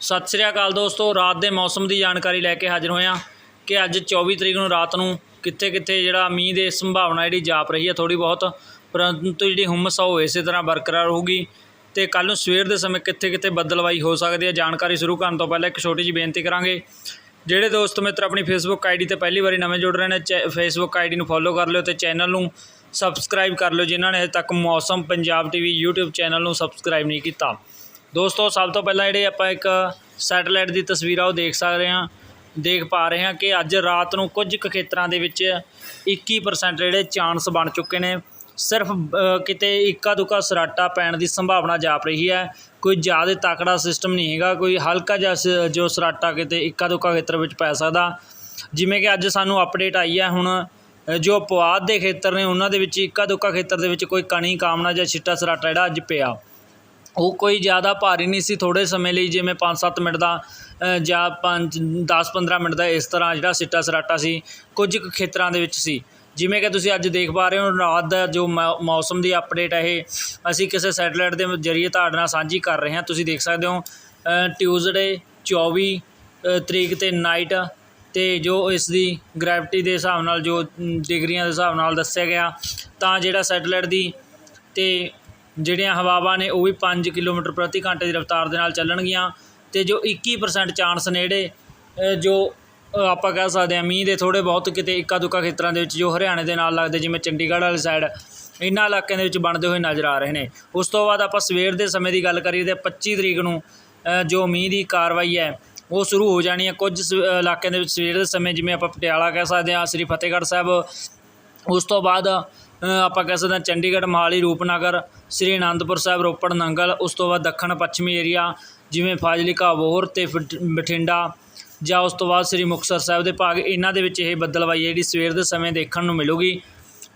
ਸਤਿ ਸ੍ਰੀ ਅਕਾਲ ਦੋਸਤੋ, ਰਾਤ ਦੇ ਮੌਸਮ ਦੀ ਜਾਣਕਾਰੀ ਲੈ ਕੇ ਹਾਜ਼ਰ ਹੋਏ ਹਾਂ ਕਿ ਅੱਜ 24 ਤਰੀਕ ਨੂੰ ਰਾਤ ਨੂੰ ਕਿੱਥੇ ਕਿੱਥੇ ਜਿਹੜਾ ਮੀਂਹ ਦੇ ਸੰਭਾਵਨਾ ਜਿਹੜੀ ਜਾਪ ਰਹੀ ਹੈ ਥੋੜੀ ਬਹੁਤ, ਪਰੰਤੂ ਜਿਹੜੀ ਹੁਮਸ ਆ ਉਹ ਇਸੇ ਤਰ੍ਹਾਂ ਬਰਕਰਾਰ ਰਹੂਗੀ। ਤੇ ਕੱਲ ਨੂੰ ਸਵੇਰ ਦੇ ਸਮੇਂ ਕਿੱਥੇ ਕਿੱਥੇ ਬੱਦਲਵਾਈ ਹੋ ਸਕਦੀ ਹੈ ਜਾਣਕਾਰੀ ਸ਼ੁਰੂ ਕਰਨ ਤੋਂ ਪਹਿਲਾਂ ਇੱਕ ਛੋਟੀ ਜਿਹੀ ਬੇਨਤੀ ਕਰਾਂਗੇ। ਜਿਹੜੇ ਦੋਸਤ ਮਿੱਤਰ ਆਪਣੀ ਫੇਸਬੁੱਕ ਆਈਡੀ ਤੇ ਪਹਿਲੀ ਵਾਰੀ ਨਵੇਂ ਜੁੜ ਰਹੇ ਨੇ ਫੇਸਬੁੱਕ ਆਈਡੀ ਨੂੰ ਫੋਲੋ ਕਰ ਲਿਓ ਤੇ ਚੈਨਲ ਨੂੰ ਸਬਸਕ੍ਰਾਈਬ ਕਰ ਲਿਓ ਜਿਨ੍ਹਾਂ ਨੇ ਹਜੇ ਤੱਕ Mausam Punjab TV YouTube channel ਨੂੰ ਸਬਸਕ੍ਰਾਈਬ ਨਹੀਂ ਕੀਤਾ। ਦੋਸਤੋ, ਸਭ ਤੋਂ ਪਹਿਲਾਂ ਜਿਹੜੇ ਆਪਾਂ ਇੱਕ ਸੈਟੇਲਾਈਟ ਦੀ ਤਸਵੀਰ ਆ ਉਹ ਦੇਖ ਸਕਦੇ ਹਾਂ। ਦੇਖ ਪਾ ਰਹੇ ਹਾਂ ਕਿ ਅੱਜ ਰਾਤ ਨੂੰ ਕੁਝ ਕੁ ਖੇਤਰਾਂ ਦੇ ਵਿੱਚ 21% ਜਿਹੜੇ ਚਾਂਸ ਬਣ ਚੁੱਕੇ ਨੇ। ਸਿਰਫ ਕਿਤੇ ਇੱਕਾ ਦੁੱਕਾ ਸਰਾਟਾ ਪੈਣ ਦੀ ਸੰਭਾਵਨਾ ਜਾਪ ਰਹੀ ਹੈ। ਕੋਈ ਜ਼ਿਆਦਾ ਤਕੜਾ ਸਿਸਟਮ ਨਹੀਂ ਹੈਗਾ, ਕੋਈ ਹਲਕਾ ਜਿਹਾ ਸ- ਜੋ ਸਰਾਟਾ ਕਿਤੇ ਇੱਕਾ ਦੁੱਕਾ ਖੇਤਰ ਵਿੱਚ ਪੈ ਸਕਦਾ। ਜਿਵੇਂ ਕਿ ਅੱਜ ਸਾਨੂੰ ਅਪਡੇਟ ਆਈ ਹੈ ਹੁਣ ਜੋ ਪੁਆਧ ਦੇ ਖੇਤਰ ਨੇ, ਉਹਨਾਂ ਦੇ ਵਿੱਚ ਇੱਕਾ ਦੁੱਕਾ ਖੇਤਰ ਦੇ ਵਿੱਚ ਕੋਈ ਕਣੀ ਕਾਮਨਾ ਜਾਂ ਛਿੱਟਾ ਸਰਾਟਾ ਜਿਹੜਾ ਅੱਜ ਪਿਆ। ਉਹ ਕੋਈ ਜ਼ਿਆਦਾ ਭਾਰੀ ਨਹੀਂ ਸੀ ਥੋੜ੍ਹੇ ਸਮੇਂ ਲਈ, ਜਿਵੇਂ 5-7 ਮਿੰਟ ਦਾ ਜਾਂ 5 10-15 ਮਿੰਟ ਦਾ ਇਸ ਤਰ੍ਹਾਂ ਜਿਹੜਾ ਸਿੱਟਾ ਸਰਾਟਾ ਸੀ, ਕੁਝ ਕੁ ਖੇਤਰਾਂ ਦੇ ਵਿੱਚ ਸੀ। ਜਿਵੇਂ ਕਿ ਤੁਸੀਂ ਅੱਜ ਦੇਖ ਪਾ ਰਹੇ ਹੋ, ਰਾਤ ਦਾ ਜੋ ਮੌ- ਮੌਸਮ ਦੀ ਅਪਡੇਟ ਹੈ ਇਹ, ਅਸੀਂ ਕਿਸੇ ਸੈਟੇਲਾਈਟ ਦੇ ਜ਼ਰੀਏ ਤੁਹਾਡੇ ਨਾਲ ਸਾਂਝੀ ਕਰ ਰਹੇ ਹਾਂ। ਤੁਸੀਂ ਦੇਖ ਸਕਦੇ ਹੋ ਟਿਊਜ਼ਡੇ 24 ਤਰੀਕ ਤੇ ਨਾਈਟ ਤੇ ਜੋ ਇਸ ਦੀ ਗ੍ਰੈਵਿਟੀ ਦੇ ਹਿਸਾਬ ਨਾਲ, ਜੋ ਡਿਗਰੀਆਂ ਦੇ ਹਿਸਾਬ ਨਾਲ ਦੱਸਿਆ ਗਿਆ, ਤਾਂ ਜਿਹੜਾ ਸੈਟੇਲਾਈਟ ਦੀ ਤੇ ਜਿਹੜੀਆਂ ਹਵਾਵਾਂ ਨੇ ਉਹ ਵੀ 5 ਕਿਲੋਮੀਟਰ ਪ੍ਰਤੀ ਘੰਟੇ ਦੀ ਰਫ਼ਤਾਰ ਦੇ ਨਾਲ ਚੱਲਣਗੀਆਂ ਤੇ ਜੋ 21% ਚਾਂਸ ਨੇ ਜਿਹੜੇ ਜੋ ਆਪਾਂ ਕਹਿ ਸਕਦੇ ਹਾਂ ਮੀਂਹ ਦੇ ਥੋੜੇ ਬਹੁਤ ਕਿਤੇ ਇੱਕਾ ਦੁੱਕਾ ਖੇਤਰਾਂ ਦੇ ਵਿੱਚ ਜੋ ਹਰਿਆਣੇ ਦੇ ਨਾਲ ਲੱਗਦੇ, ਜਿਵੇਂ ਚੰਡੀਗੜ੍ਹ ਵਾਲੀ ਸਾਈਡ ਇਹਨਾਂ ਇਲਾਕਿਆਂ ਦੇ ਵਿੱਚ ਬਣਦੇ ਹੋਏ ਨਜ਼ਰ ਆ ਰਹੇ ਨੇ। ਉਸ ਤੋਂ ਬਾਅਦ ਆਪਾਂ ਸਵੇਰ ਦੇ ਸਮੇਂ ਦੀ ਗੱਲ ਕਰੀਏ ਤੇ 25 ਤਰੀਕ ਨੂੰ ਜੋ ਮੀਂਹ ਦੀ ਕਾਰਵਾਈ ਹੈ, ਉਹ ਸ਼ੁਰੂ ਹੋ ਜਾਣੀ ਹੈ। ਕੁਝ ਸ- ਇਲਾਕਿਆਂ ਦੇ ਵਿੱਚ ਸਵੇਰ ਦੇ ਸਮੇਂ ਜਿਵੇਂ ਆਪਾਂ ਪਟਿਆਲਾ ਕਹਿ ਸਕਦੇ ਹਾਂ, ਸ੍ਰੀ ਫਤਿਹਗੜ੍ਹ ਸਾਹਿਬ, ਉਸ ਤੋਂ ਬਾਅਦ ਆਪਾਂ ਕਹਿ ਸਕਦੇ ਹਾਂ ਚੰਡੀਗੜ੍ਹ, ਮੋਹਾਲੀ, ਰੂਪਨਗਰ, ਸ੍ਰੀ ਅਨੰਦਪੁਰ ਸਾਹਿਬ, ਰੋਪੜ, ਨੰਗਲ, ਉਸ ਤੋਂ ਬਾਅਦ ਦੱਖਣ, ਪੱਛਮੀ ਏਰੀਆ, ਜਿਵੇਂ ਫਾਜ਼ਿਲਕਾ ਅਬੋਹਰ ਅਤੇ ਬਠ- ਬਠਿੰਡਾ, ਜਾਂ ਉਸ ਤੋਂ ਬਾਅਦ ਸ੍ਰੀ ਮੁਕਤਸਰ ਸਾਹਿਬ ਦੇ ਭਾਗ, ਇਹਨਾਂ ਦੇ ਵਿੱਚ ਇਹ ਬੱਦਲਵਾਈ ਜਿਹੜੀ ਸਵੇਰ ਦੇ ਸਮੇਂ ਦੇਖਣ ਨੂੰ ਮਿਲੂਗੀ।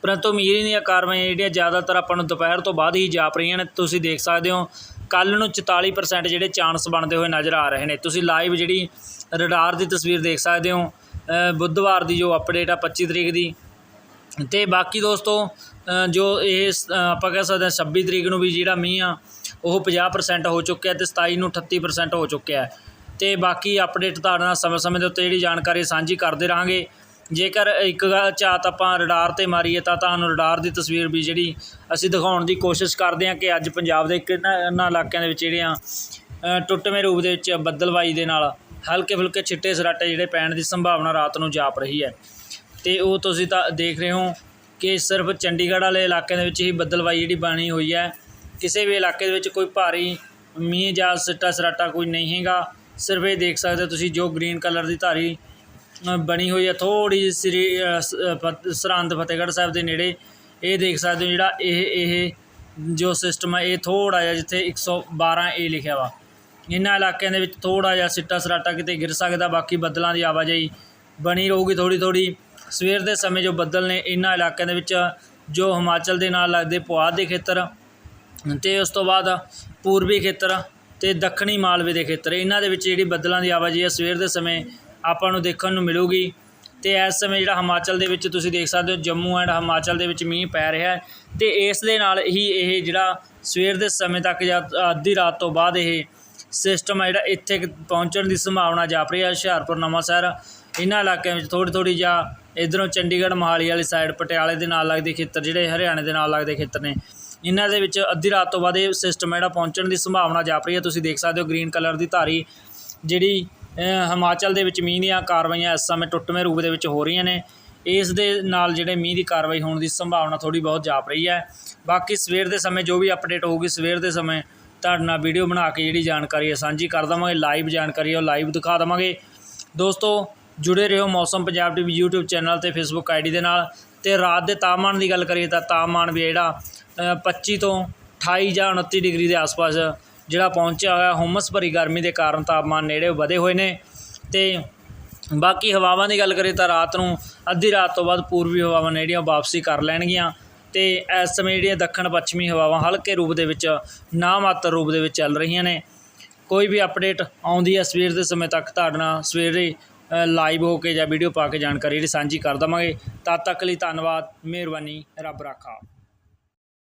ਪਰੰਤੂ ਮੀਂਹ ਦੀਆਂ ਕਾਰਵਾਈਆਂ ਜਿਹੜੀਆਂ ਜ਼ਿਆਦਾਤਰ ਆਪਾਂ ਨੂੰ ਦੁਪਹਿਰ ਤੋਂ ਬਾਅਦ ਹੀ ਜਾਪ ਰਹੀਆਂ ਨੇ, ਤੁਸੀਂ ਦੇਖ ਸਕਦੇ ਹੋ ਕੱਲ ਨੂੰ 44% ਜਿਹੜੇ ਚਾਂਸ ਬਣਦੇ ਹੋਏ ਨਜ਼ਰ ਆ ਰਹੇ ਨੇ। ਤੁਸੀਂ ਲਾਈਵ ਜਿਹੜੀ ਰਡਾਰ ਦੀ ਤਸਵੀਰ ਦੇਖ ਸਕਦੇ ਹੋ ਬੁੱਧਵਾਰ ਦੀ ਜੋ ਅਪਡੇਟ ਆ 25 ਤਰੀਕ ਦੀ ਅਤੇ ਬਾਕੀ ਦੋਸਤੋ ਜੋ ਇਹ ਸ- ਆਪਾਂ ਕਹਿ ਸਕਦੇ ਹਾਂ 26 ਤਰੀਕ ਨੂੰ ਵੀ ਜਿਹੜਾ ਮੀਂਹ ਆ, ਉਹ 50% ਹੋ ਚੁੱਕਿਆ ਅਤੇ ਸਤਾਈ ਨੂੰ 38% ਹੋ ਚੁੱਕਿਆ। ਅਤੇ ਬਾਕੀ ਅਪਡੇਟ ਤੁਹਾਡੇ ਨਾਲ ਸਮੇਂ-ਸਮੇਂ ਦੇ ਉੱਤੇ ਜਿਹੜੀ ਜਾਣਕਾਰੀ ਸਾਂਝੀ ਕਰਦੇ ਰਹਾਂਗੇ। ਜੇਕਰ ਇੱਕ ਗੱਲ ਝਾਤ ਆਪਾਂ ਰਡਾਰ ਤੇ ਮਾਰੀਏ ਤਾਂ ਤੁਹਾਨੂੰ ਰਡਾਰ ਦੀ ਤਸਵੀਰ ਵੀ ਜਿਹੜੀ ਅਸੀਂ ਦਿਖਾਉਣ ਦੀ ਕੋਸ਼ਿਸ਼ ਕਰਦੇ ਹਾਂ ਕਿ ਅੱਜ ਪੰਜਾਬ ਦੇ ਕਿੰਨਾ, ਇਹਨਾਂ ਇਲਾਕਿਆਂ ਦੇ ਵਿੱਚ ਜਿਹੜੇ ਆ ਟੁੱਟਵੇਂ ਰੂਪ ਦੇ ਵਿੱਚ ਬੱਦਲਵਾਈ ਦੇ ਨਾਲ ਹਲਕੇ ਫੁਲਕੇ ਛਿੱਟੇ ਸਰਾਟੇ ਜਿਹੜੇ ਪੈਣ ਦੀ ਸੰਭਾਵਨਾ ਰਾਤ ਨੂੰ ਜਾਪ ਰਹੀ ਹੈ। ਤੇ ਉਹ ਤੁਸੀਂ ਤਾਂ ਦੇਖ ਰਹੇ ਹੋ ਕਿ ਸਿਰਫ ਚੰਡੀਗੜ੍ਹ ਵਾਲੇ ਇਲਾਕੇ ਦੇ ਵਿੱਚ ਹੀ ਬੱਦਲਵਾਈ ਜਿਹੜੀ ਬਣੀ ਹੋਈ ਹੈ। ਕਿਸੇ ਵੀ ਇਲਾਕੇ ਦੇ ਵਿੱਚ ਕੋਈ ਭਾਰੀ ਮੀਂਹ ਜਾਂ ਸਿੱਟਾ ਸਰਾਟਾ ਕੋਈ ਨਹੀਂ ਹੈਗਾ। ਸਿਰਫ ਇਹ ਦੇਖ ਸਕਦੇ ਹੋ ਤੁਸੀਂ ਜੋ ਗ੍ਰੀਨ ਕਲਰ ਦੀ ਧਾਰੀ ਬਣੀ ਹੋਈ ਹੈ। ਥੋੜੀ ਸ੍ਰੀ ਸਰਹੰਦ ਫਤਿਹਗੜ੍ਹ ਸਾਹਿਬ ਦੇ ਨੇੜੇ ਇਹ ਦੇਖ ਸਕਦੇ ਹੋ ਜਿਹੜਾ ਇਹ ਇਹ ਜੋ ਸਿਸਟਮ ਹੈ ਇਹ ਥੋੜਾ ਜਿਹਾ ਜਿੱਥੇ 112 ਏ ਲਿਖਿਆ ਵਾ। ਇਹਨਾਂ ਇਲਾਕਿਆਂ ਦੇ ਵਿੱਚ ਥੋੜਾ ਜਿਹਾ ਸਿੱਟਾ ਸਰਾਟਾ ਕਿਤੇ ਗਿਰ ਸਕਦਾ, ਬਾਕੀ ਬੱਦਲਾਂ ਦੀ ਆਵਾਜਾਈ ਬਣੀ ਰਹੂਗੀ ਥੋੜੀ ਥੋੜੀ ਸਵੇਰ ਦੇ ਸਮੇਂ ਜੋ ਬੱਦਲ ਨੇ ਇਹਨਾਂ ਇਲਾਕਿਆਂ ਦੇ ਵਿੱਚ ਜੋ ਹਿਮਾਚਲ ਦੇ ਨਾਲ ਲੱਗਦੇ ਪੁਆਧ ਦੇ ਖੇਤਰ ਤੇ ਉਸ ਤੋਂ ਬਾਅਦ ਪੂਰਬੀ ਖੇਤਰ ਤੇ ਦੱਖਣੀ ਮਾਲਵੇ ਦੇ ਖੇਤਰ, ਇਹਨਾਂ ਦੇ ਵਿੱਚ ਜਿਹੜੀ ਬੱਦਲਾਂ ਦੀ ਆਵਾਜਾਈ ਹੈ ਸਵੇਰ ਦੇ ਸਮੇਂ ਆਪਾਂ ਨੂੰ ਦੇਖਣ ਨੂੰ ਮਿਲੂਗੀ। ਤੇ ਇਸ ਸਮੇਂ ਜਿਹੜਾ ਹਿਮਾਚਲ ਦੇ ਵਿੱਚ ਤੁਸੀਂ ਦੇਖ ਸਕਦੇ ਹੋ, ਜੰਮੂ ਐਂਡ ਹਿਮਾਚਲ ਦੇ ਵਿੱਚ ਮੀਂਹ ਪੈ ਰਿਹਾ ਹੈ ਤੇ ਇਸ ਦੇ ਨਾਲ ਹੀ ਇਹ ਜਿਹੜਾ ਸਵੇਰ ਦੇ ਸਮੇਂ ਤੱਕ ਜਾਂ ਅੱਧੀ ਰਾਤ ਤੋਂ ਬਾਅਦ ਇਹ ਸਿਸਟਮ ਹੈ ਜਿਹੜਾ ਇੱਥੇ ਪਹੁੰਚਣ ਦੀ ਸੰਭਾਵਨਾ ਜਾਪ ਰਹੀ ਹੈ, ਹੁਸ਼ਿਆਰਪੁਰ ਨਵਾਂਸ਼ਹਿਰ, ਇਹਨਾਂ ਇਲਾਕਿਆਂ ਵਿੱਚ ਥੋੜ੍ਹੀ ਥੋੜ੍ਹੀ ਜਾਂ ਇਧਰੋਂ ਚੰਡੀਗੜ੍ਹ ਮੋਹਾਲੀ ਵਾਲੀ ਸਾਈਡ ਪਟਿਆਲੇ ਦੇ ਨਾਲ ਲੱਗਦੇ ਖੇਤਰ ਜਿਹੜੇ ਹਰਿਆਣੇ ਦੇ ਨਾਲ ਲੱਗਦੇ ਖੇਤਰ ਨੇ। ਇਹਨਾਂ ਦੇ ਵਿੱਚ ਅੱਧੀ ਰਾਤ ਤੋਂ ਬਾਅਦ ਇਹ ਸਿਸਟਮ ਜਿਹੜਾ ਪਹੁੰਚਣ ਦੀ ਸੰਭਾਵਨਾ ਜਾਪ ਰਹੀ ਹੈ। ਤੁਸੀਂ ਦੇਖ ਸਕਦੇ ਹੋ ਗ੍ਰੀਨ ਕਲਰ ਦੀ ਧਾਰੀ ਜਿਹੜੀ ਹਿਮਾਚਲ ਦੇ ਵਿੱਚ ਮੀਂਹ ਦੀਆਂ ਕਾਰਵਾਈਆਂ ਇਸ ਸਮੇਂ ਟੁੱਟਵੇਂ ਰੂਪ ਦੇ ਵਿੱਚ ਹੋ ਰਹੀਆਂ ਨੇ। ਇਸ ਦੇ ਨਾਲ ਜਿਹੜੇ ਮੀਂਹ ਦੀ ਕਾਰਵਾਈ ਹੋਣ ਦੀ ਸੰਭਾਵਨਾ ਥੋੜੀ ਬਹੁਤ ਜਾਪ ਰਹੀ ਹੈ। ਬਾਕੀ ਸਵੇਰ ਦੇ ਸਮੇਂ ਜੋ ਵੀ ਅਪਡੇਟ ਹੋਊਗੀ ਸਵੇਰ ਦੇ ਸਮੇਂ ਤੁਹਾਡੇ ਨਾਲ ਵੀਡੀਓ ਬਣਾ ਕੇ ਜਿਹੜੀ ਜਾਣਕਾਰੀ ਹੈ ਸਾਂਝੀ ਕਰ ਦੇਵਾਂਗੇ। ਲਾਈਵ ਜਾਣਕਾਰੀ ਉਹ ਲਾਈਵ ਦਿਖਾ ਦੇਵਾਂਗੇ। ਦੋਸਤੋ ਜੁੜੇ ਰਹੋ Mausam Punjab TV YouTube channel ਤੇ Facebook ਆਈਡੀ ਦੇ ਨਾਲ ਤੇ ਰਾਤ ਦੇ ਤਾਪਮਾਨ ਦੀ ਗੱਲ ਕਰੀਏ ਤਾਂ ਤਾਪਮਾਨ ਵੀ ਜਿਹੜਾ ਅ, 25 ਤੋਂ 28 ਜਾਂ 29 ਡਿਗਰੀ ਦੇ ਆਸ-ਪਾਸ ਜਿਹੜਾ ਪਹੁੰਚਿਆ ਹੋਇਆ ਹੁਮਸ ਭਰੀ ਗਰਮੀ ਦੇ ਕਾਰਨ ਤਾਪਮਾਨ ਨੇੜੇ ਵਧੇ ਹੋਏ ਨੇ ਤੇ ਬਾਕੀ ਹਵਾਵਾਂ ਦੀ ਗੱਲ ਕਰੀਏ ਤਾਂ ਰਾਤ ਨੂੰ ਅੱਧੀ ਰਾਤ ਤੋਂ ਬਾਅਦ ਪੂਰਬੀ ਹਵਾਵਾਂ ਨੇ ਜਿਹੜੀਆਂ ਵਾਪਸੀ ਕਰ ਲੈਣਗੀਆਂ ਤੇ ਇਸ ਸਮੇਂ ਜਿਹੜੀਆਂ ਦੱਖਣ ਪੱਛਮੀ ਹਵਾਵਾਂ ਹਲਕੇ ਰੂਪ ਦੇ ਵਿੱਚ ਨਾ ਮਾਤਰ ਰੂਪ ਦੇ ਵਿੱਚ ਚੱਲ ਰਹੀਆਂ ਨੇ। ਕੋਈ ਵੀ ਅਪਡੇਟ ਆਉਂਦੀ ਹੈ ਸਵੇਰ ਦੇ ਸਮੇਂ ਤੱਕ ਤੁਹਾਡੇ ਨਾਲ ਸਵੇਰੇ ਲਾਈਵ ਹੋ ਕੇ ਜਾਂ ਵੀਡੀਓ ਪਾ ਕੇ ਜਾਣਕਾਰੀ ਜਿਹੜੀ ਸਾਂਝੀ ਕਰ ਦੇਵਾਂਗੇ। ਤਦ ਤੱਕ ਲਈ ਧੰਨਵਾਦ, ਮਿਹਰਬਾਨੀ, ਰੱਬ ਰਾਖਾ।